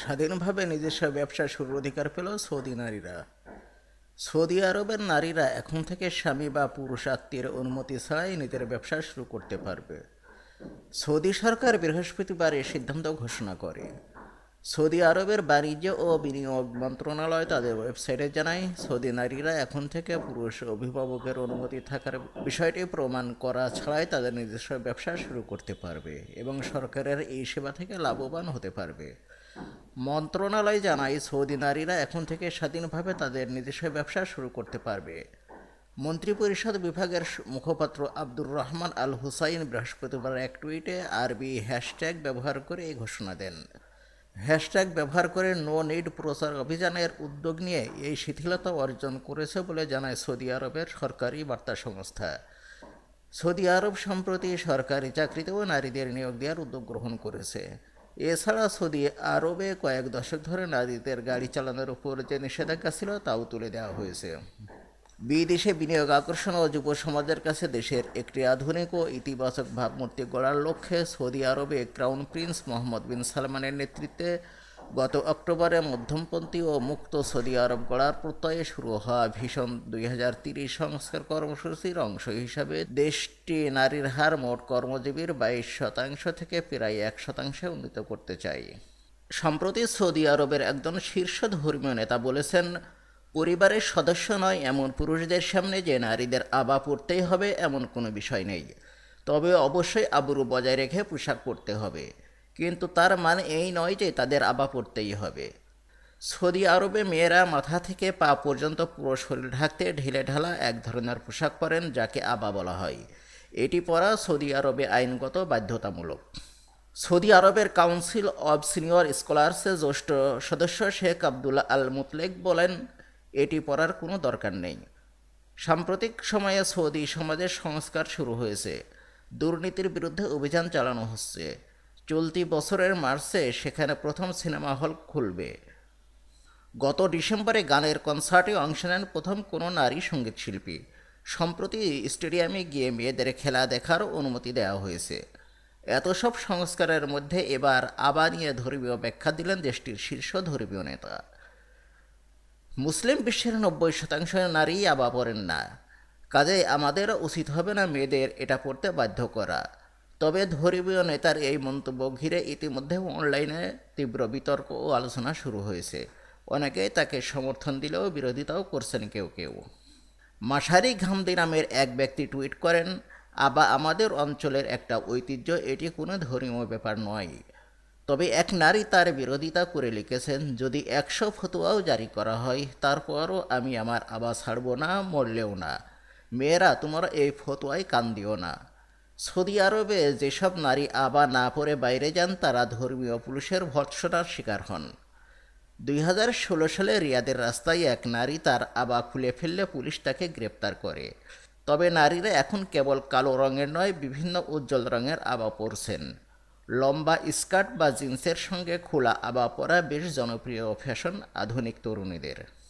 স্বাধীনভাবে নিজস্ব ব্যবসা শুরুর অধিকার পেল সৌদি নারীরা। সৌদি আরবের নারীরা এখন থেকে স্বামী বা পুরুষ আত্মীয়ের অনুমতি ছাড়াই নিজের ব্যবসা শুরু করতে পারবে। সৌদি সরকার বৃহস্পতিবার এই সিদ্ধান্ত ঘোষণা করে। সৌদি আরবের বাণিজ্য ও বিনিয়োগ মন্ত্রণালয় তাদের ওয়েবসাইটে জানায়, সৌদি নারীরা এখন থেকে পুরুষ অভিভাবকের অনুমতি থাকার বিষয়টি প্রমাণ করা ছাড়াই তাদের নিজস্ব ব্যবসা শুরু করতে পারবে এবং সরকারের এই সেবা থেকে লাভবান হতে পারবে। মন্ত্রণালয় জানায়, সৌদি নারীরা এখন থেকে স্বাধীনভাবে তাদের নিজস্ব ব্যবসা শুরু করতে পারবে। মন্ত্রিপরিষদ বিভাগের মুখপাত্র আব্দুর রহমান আল হুসাইন বৃহস্পতিবার এক টুইটে আরবি হ্যাশট্যাগ ব্যবহার করে এই ঘোষণা দেন। হ্যাশট্যাগ ব্যবহার করে নো নিড প্রচার অভিযানের উদ্যোগ নিয়ে এই শিথিলতা অর্জন করেছে বলে জানায় সৌদি আরবের সরকারি বার্তা সংস্থা। সৌদি আরব সম্প্রতি সরকারি চাকরিতেও নারীদের নিয়োগ দেওয়ার উদ্যোগ গ্রহণ করেছে। এছাড়া সৌদি আরবে কয়েক দশক ধরে নারীদের গাড়ি চালানোর উপর যে নিষেধাজ্ঞা ছিল, তাও তুলে দেওয়া হয়েছে। বিদেশে বিনিয়োগ, আকর্ষণ ও যুব সমাজের কাছে দেশের একটি আধুনিক ও ইতিবাচক ভাবমূর্তি গড়ার লক্ষ্যে সৌদি আরবে ক্রাউন প্রিন্স মোহাম্মদ বিন সালমানের নেতৃত্বে গত অক্টোবরে মধ্যমপন্থী ও মুক্ত সৌদি আরব গড়ার প্রত্যয়ে শুরু হওয়া ভীষণ দুই সংস্কার কর্মসূচির অংশ হিসাবে দেশটি নারীর হার মোট কর্মজীবীর বাইশ শতাংশ থেকে প্রায় এক শতাংশে উন্নীত করতে চাই সম্প্রতি সৌদি আরবের একজন শীর্ষ ধর্মীয় নেতা বলেছেন, পরিবারের সদস্য নয়, এমন পুরুষদের সামনে যে নারীদের আবা পড়তেই হবে এমন কোনো বিষয় নেই। তবে অবশ্যই আবরু বজায় রেখে পোশাক পরতে হবে। কিন্তু তার মানে এই নয় যে তাদের আবা পড়তেই হবে। সৌদি আরবে মেয়েরা মাথা থেকে পা পর্যন্ত পুরো শরীর ঢাকতে ঢিলে ঢালা এক ধরনের পোশাক পরেন যাকে আবা বলা হয়। এটি পরা সৌদি আরবে আইনগত বাধ্যতামূলক। সৌদি আরবের কাউন্সিল অব সিনিয়র স্কলার্সের জ্যেষ্ঠ সদস্য শেখ আবদুল্লাহ আল মুতলেক বলেন, এটি পড়ার কোনো দরকার নেই। সাম্প্রতিক সময়ে সৌদি সমাজের সংস্কার শুরু হয়েছে। দুর্নীতির বিরুদ্ধে অভিযান চালানো হচ্ছে। চলতি বছরের মার্চে সেখানে প্রথম সিনেমা হল খুলবে। গত ডিসেম্বরে গানের কনসার্টে অংশ নেন প্রথম কোনো নারী সংগীত শিল্পী সম্প্রতি স্টেডিয়ামে গিয়ে মেয়েদের খেলা দেখার অনুমতি দেওয়া হয়েছে। এত সব সংস্কারের মধ্যে এবার আবার নিয়ে ধর্মীয় ব্যাখ্যা দিলেন দেশটির শীর্ষ ধর্মীয় নেতা। মুসলিম বিশ্বের নব্বই শতাংশ নারী আবা পড়েন না। কাজে আমাদের উচিত হবে না মেয়েদের এটা পড়তে বাধ্য করা। তবে ধর্মীয় নেতার এই মন্তব্য ঘিরে ইতিমধ্যে অনলাইনে তীব্র বিতর্ক ও আলোচনা শুরু হয়েছে। অনেকেই তাকে সমর্থন দিলেও বিরোধিতাও করছেন কেউ কেউ। মাসারি ঘামদি নামের এক ব্যক্তি টুইট করেন, আবা আমাদের অঞ্চলের একটা ঐতিহ্য, এটি কোনো ধর্মীয় ব্যাপার নয়। তবে এক নারী তার বিরোধিতা করে লিখেছেন, যদি একশো ফতুয়াও জারি করা হয়, তারপরও আমি আমার আবা ছাড়ব না, মরলেও না। মেয়েরা, তোমরা এই ফতুয়ায় কান দিও না। সৌদি আরবে যেসব নারী আবা না পরে বাইরে যান, তারা ধর্মীয় পুলিশের ভৎসনার শিকার হন। দুই হাজার ষোলো সালে রিয়াদের রাস্তায় এক নারী তার আবা খুলে ফেললে পুলিশ তাকে গ্রেপ্তার করে। তবে নারীরা এখন কেবল কালো রঙের নয়, বিভিন্ন উজ্জ্বল রঙের আবা পরছেন। লম্বা স্কার্ট বা জিন্সের সঙ্গে খোলা আবা পরা বেশ জনপ্রিয় ফ্যাশন আধুনিক তরুণীদের।